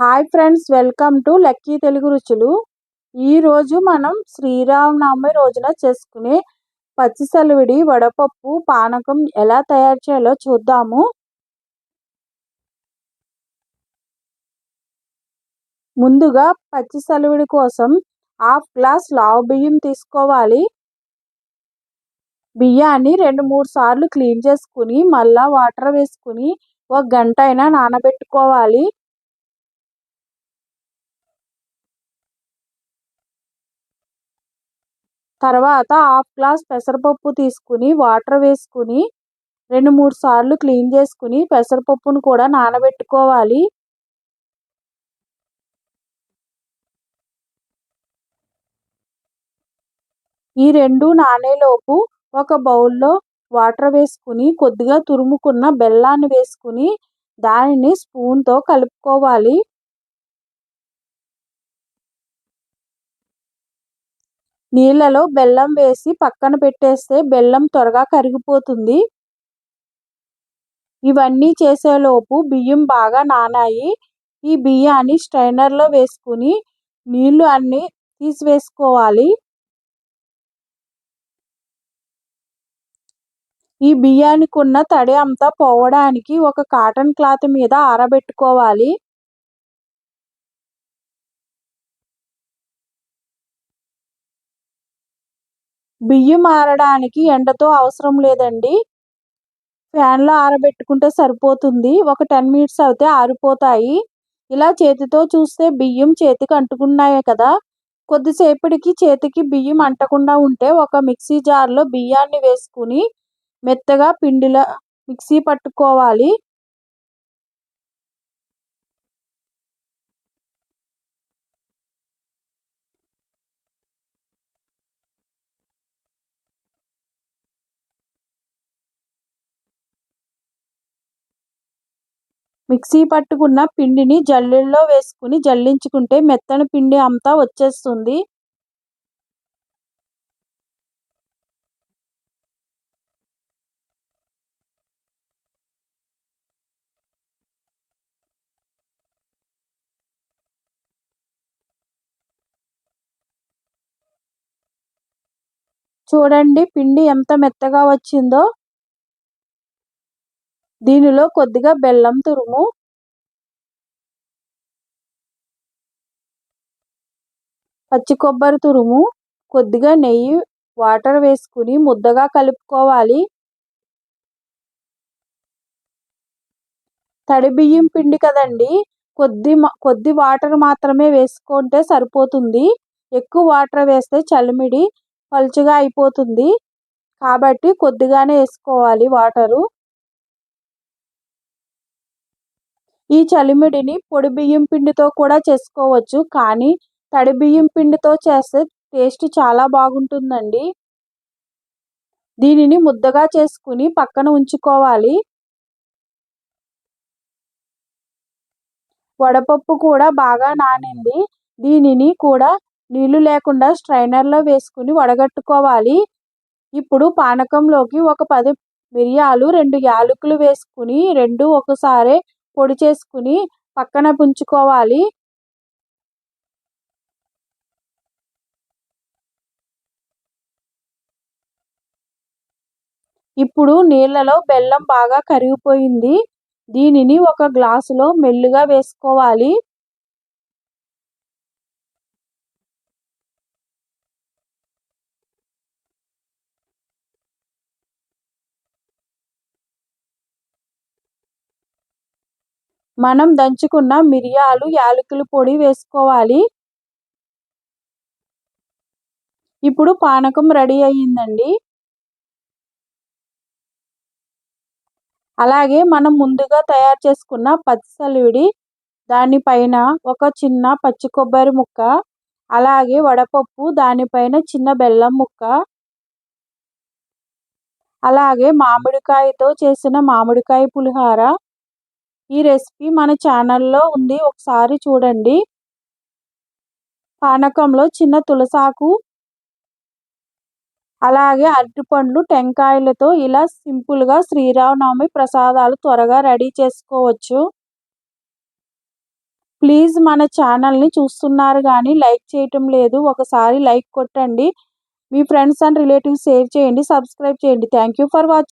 Hi friends welcome to Lucky Telugu రుచులు. ఈరోజు మనం శ్రీరామనవమి రోజున చేసుకునే పచ్చిసలివిడి వడపప్పు పానకం ఎలా తయారు చేయాలో చూద్దాము. ముందుగా పచ్చిసలివిడి కోసం హాఫ్ గ్లాస్ లావు బియ్యం తీసుకోవాలి. బియ్యాన్ని రెండు మూడు సార్లు క్లీన్ చేసుకుని మళ్ళా వాటర్ వేసుకుని ఒక గంట అయినా నానబెట్టుకోవాలి. తర్వాత హాఫ్ గ్లాస్ పెసరపప్పు తీసుకుని వాటర్ వేసుకుని రెండు మూడు సార్లు క్లీన్ చేసుకుని పెసరపప్పును కూడా నానబెట్టుకోవాలి. ఈ రెండు నానేలోపు ఒక బౌల్లో వాటర్ వేసుకుని కొద్దిగా తురుముకున్న బెల్లాన్ని వేసుకుని దానిని స్పూన్తో కలుపుకోవాలి. నీళ్ళలో బెల్లం వేసి పక్కన పెట్టేస్తే బెల్లం త్వరగా కరిగిపోతుంది. ఇవన్నీ చేసేలోపు బియ్యం బాగా నానాయి. ఈ బియ్యాన్ని స్ట్రైనర్లో వేసుకుని నీళ్ళు అన్నీ తీసివేసుకోవాలి. ఈ బియ్యానికి ఉన్న తడి అంతా పోవడానికి ఒక కాటన్ క్లాత్ మీద ఆరబెట్టుకోవాలి. బియ్యం ఆరడానికి ఎండతో అవసరం లేదండి. ఫ్యాన్లో ఆరబెట్టుకుంటే సరిపోతుంది. ఒక టెన్ మినిట్స్ అయితే ఆరిపోతాయి. ఇలా చేతితో చూస్తే బియ్యం చేతికి అంటుకున్నాయి కదా. కొద్దిసేపటికి చేతికి బియ్యం అంటకుండా ఉంటే ఒక మిక్సీ జార్లో బియ్యాన్ని వేసుకుని మెత్తగా పిండిలా మిక్సీ పట్టుకోవాలి. మిక్సీ పట్టుకున్న పిండిని జల్లెడలో వేసుకుని జల్లించుకుంటే మెత్తని పిండి అంతా వచ్చేస్తుంది. చూడండి పిండి ఎంత మెత్తగా వచ్చిందో. దీనిలో కొద్దిగా బెల్లం తురుము. పచ్చి కొబ్బరి తురుము. కొద్దిగా నెయ్యి వాటర్ వేసుకుని ముద్దగా కలుపుకోవాలి. తడి బియ్యం పిండి కదండి. కొద్ది కొద్ది వాటర్ మాత్రమే వేసుకుంటే సరిపోతుంది. ఎక్కువ వాటర్ వేస్తే చలిమిడి పలుచగా అయిపోతుంది. కాబట్టి కొద్దిగానే వేసుకోవాలి వాటరు. ఈ చలిమిడిని పొడి బియ్యం పిండితో కూడా చేసుకోవచ్చు. కానీ తడి బియ్యం పిండితో చేస్తే టేస్ట్ చాలా బాగుంటుందండి. దీనిని ముద్దగా చేసుకుని పక్కన ఉంచుకోవాలి. వడపప్పు కూడా బాగా నానింది. దీనిని కూడా నీళ్ళు లేకుండా స్ట్రైనర్లో వేసుకుని వడగట్టుకోవాలి. ఇప్పుడు పానకంలోకి ఒక పది మిరియాలు రెండు యాలకులు వేసుకుని రెండు ఒకసారి పొడి చేసుకుని పక్కన పుంచుకోవాలి. ఇప్పుడు నీళ్ళలో బెల్లం బాగా కరిగిపోయింది. దీనిని ఒక గ్లాసులో మెల్లుగా వేసుకోవాలి. మనం దంచుకున్న మిరియాలు యాలకుల పొడి వేసుకోవాలి. ఇప్పుడు పానకం రెడీ అయ్యిందండి. అలాగే మనం ముందుగా తయారు చేసుకున్న పచ్చిసలివిడి దానిపైన ఒక చిన్న పచ్చి కొబ్బరి ముక్క అలాగే వడపప్పు దానిపైన చిన్న బెల్లం ముక్క అలాగే మామిడికాయతో చేసిన మామిడికాయ పులిహార ఈ రెసిపీ మన ఛానల్లో ఉంది. ఒకసారి చూడండి. పానకంలో చిన్న తులసాకు అలాగే అరటిపండ్లు టెంకాయలతో ఇలా సింపుల్గా శ్రీరామనవమి ప్రసాదాలు త్వరగా రెడీ చేసుకోవచ్చు. ప్లీజ్ మన ఛానల్ని చూస్తున్నారు కానీ లైక్ చేయటం లేదు. ఒకసారి లైక్ కొట్టండి. మీ ఫ్రెండ్స్ అండ్ రిలేటివ్స్ షేర్ చేయండి. సబ్స్క్రైబ్ చేయండి. Thank you for watching